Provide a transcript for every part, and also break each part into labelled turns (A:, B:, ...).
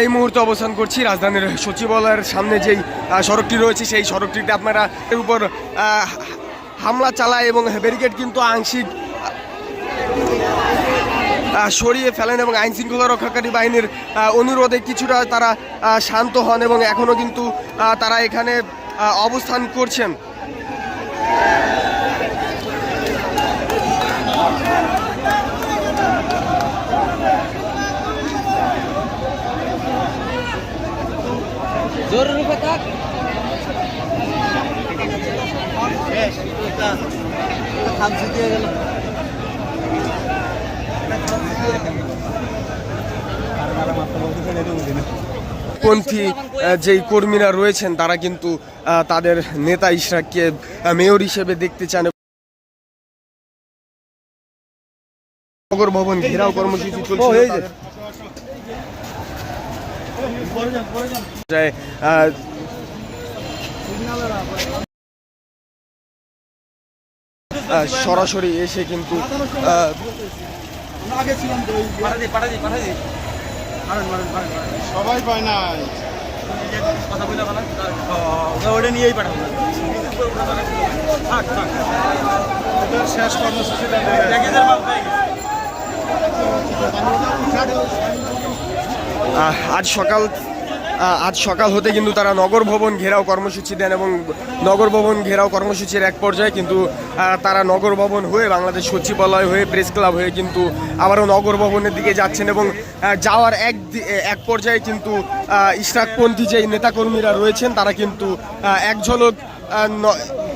A: এই মুহূর্তে অবস্থান করছি রাজধানীর সচিবালয়ের সামনে যেই সড়কটি রয়েছে, সেই সড়কটিতে আপনারা এর উপর হামলা চালায় এবং ব্যারিকেড কিন্তু আংশিক সরিয়ে ফেলেন এবং আইন শৃঙ্খলা রক্ষাকারী বাহিনীর অনুরোধে কিছুটা তারা শান্ত হন এবং এখনও কিন্তু তারা এখানে অবস্থান করছেন।
B: গেল।
A: পন্থী যেই কর্মীরা রয়েছেন তারা কিন্তু তাদের নেতা ইশরাককে মেয়র হিসেবে দেখতে চান। নগর ভবন ঘেরাও কর্মসূচি চলছে। যায়, সরাসরি এসে কিন্তু
C: সবাই পায় না।
B: ওটা নিয়েই পাঠাবো
C: শেষ কর্মসূচি
A: আজ সকাল আজ সকাল হতে কিন্তু তারা নগর ভবন ঘেরাও কর্মসূচি দেন এবং নগর ভবন ঘেরাও কর্মসূচির এক পর্যায়ে কিন্তু তারা নগর ভবন হয়ে বাংলাদেশ সচিবালয় হয়ে, প্রেস ক্লাব হয়ে কিন্তু আবারও নগর ভবনের দিকে যাচ্ছেন এবং যাওয়ার এক এক পর্যায়ে কিন্তু ইশরাকপন্থী যে নেতাকর্মীরা রয়েছেন, তারা কিন্তু এক ঝলক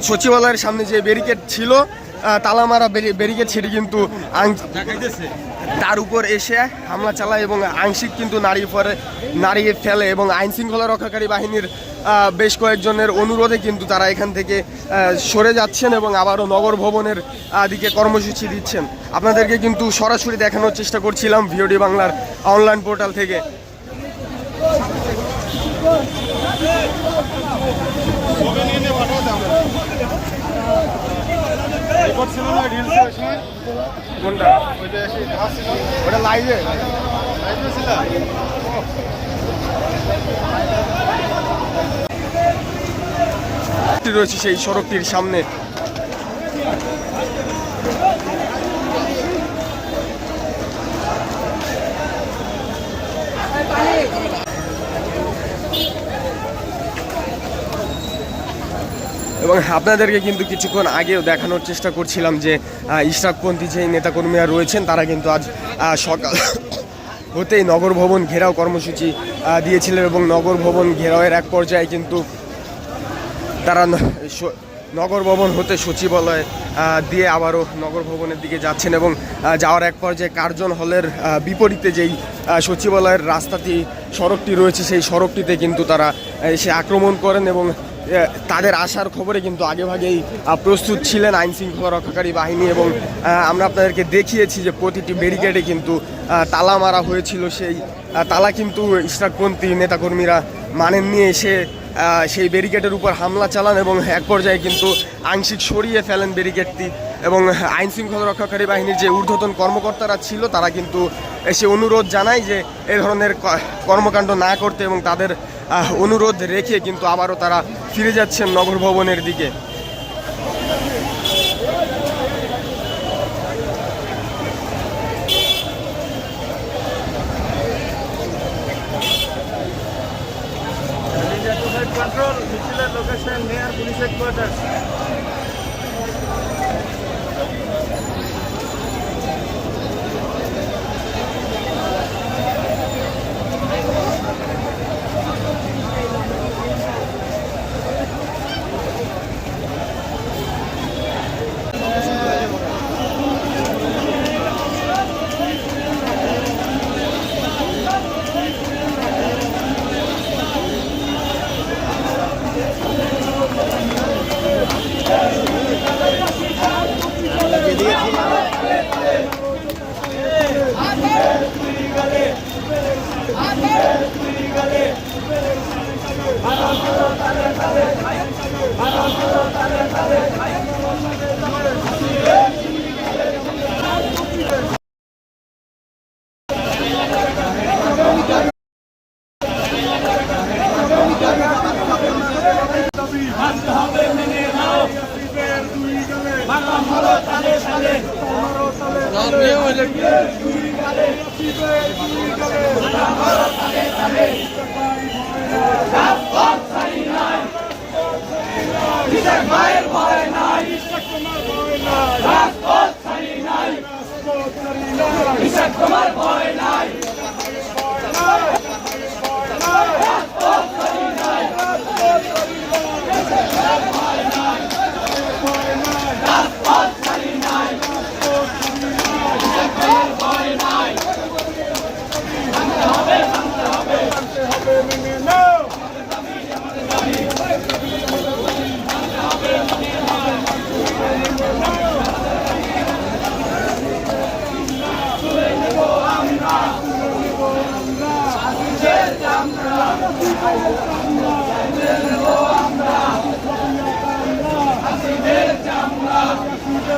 A: সচিবালয়ের সামনে যে ব্যারিকেড ছিল তালামারা ব্যারি- ব্যারিকেড সেটি কিন্তু তার উপর এসে হামলা চালায় এবং আংশিক কিন্তু নারী পরে নাড়িয়ে ফেলে এবং আইন শৃঙ্খলা রক্ষাকারী বাহিনীর বেশ কয়েকজনের অনুরোধে কিন্তু তারা এখান থেকে সরে যাচ্ছেন এবং আবারও নগর ভবনের দিকে কর্মসূচি দিচ্ছেন। আপনাদেরকে কিন্তু সরাসরি দেখানোর চেষ্টা করছিলাম ভিওডি বাংলার অনলাইন পোর্টাল থেকে
C: ছবি নিয়ে নিয়ে পাঠাও দাও সময়
A: কোনটা? ওটা লাইভে
C: লাইভে
A: রয়েছে সেই সড়কটির সামনে। এবং আপনাদেরকে কিন্তু কিছুক্ষণ আগেও দেখানোর চেষ্টা করছিলাম যে ইশরাকপন্থী যে নেতাকর্মীরা রয়েছেন, তারা কিন্তু আজ সকাল হতেই নগর ভবন ঘেরাও কর্মসূচি দিয়েছিলেন এবং নগর ভবন ঘেরাওয়ের এক পর্যায়ে কিন্তু তারা নগর ভবন হতে সচিবালয় দিয়ে আবারও নগর ভবনের দিকে যাচ্ছেন এবং যাওয়ার এক পর্যায়ে কার্জন হলের বিপরীতে যেই সচিবালয়ের রাস্তাটি, সড়কটি রয়েছে, সেই সড়কটিতে কিন্তু তারা এসে আক্রমণ করেন এবং তাদের আসার খবরে কিন্তু আগেভাগেই প্রস্তুত ছিলেন আইন শৃঙ্খলা রক্ষাকারী বাহিনী এবং আমরা আপনাদেরকে দেখিয়েছি যে প্রতিটি ব্যারিকেডে কিন্তু তালা মারা হয়েছিল সেই তালা কিন্তু ইশরাকপন্থী নেতাকর্মীরা মানেন নিয়ে এসে সেই ব্যারিকেডের উপর হামলা চালান এবং এক পর্যায়ে কিন্তু আংশিক সরিয়ে ফেলেন ব্যারিকেডটি এবং আইন শৃঙ্খলা রক্ষাকারী বাহিনীর যে ঊর্ধ্বতন কর্মকর্তারা ছিল, তারা কিন্তু এসে অনুরোধ জানায় যে এ ধরনের কর্মকাণ্ড না করতে এবং তাদের অনুরোধ রেখে কিন্তু আবারও তারা ফিরে যাচ্ছেন নগর ভবনের দিকে।
C: কন্ট্রোল মিছিলের location near police headquarter Não, meu, ele aqui.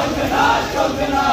D: চলবে না চলবে না।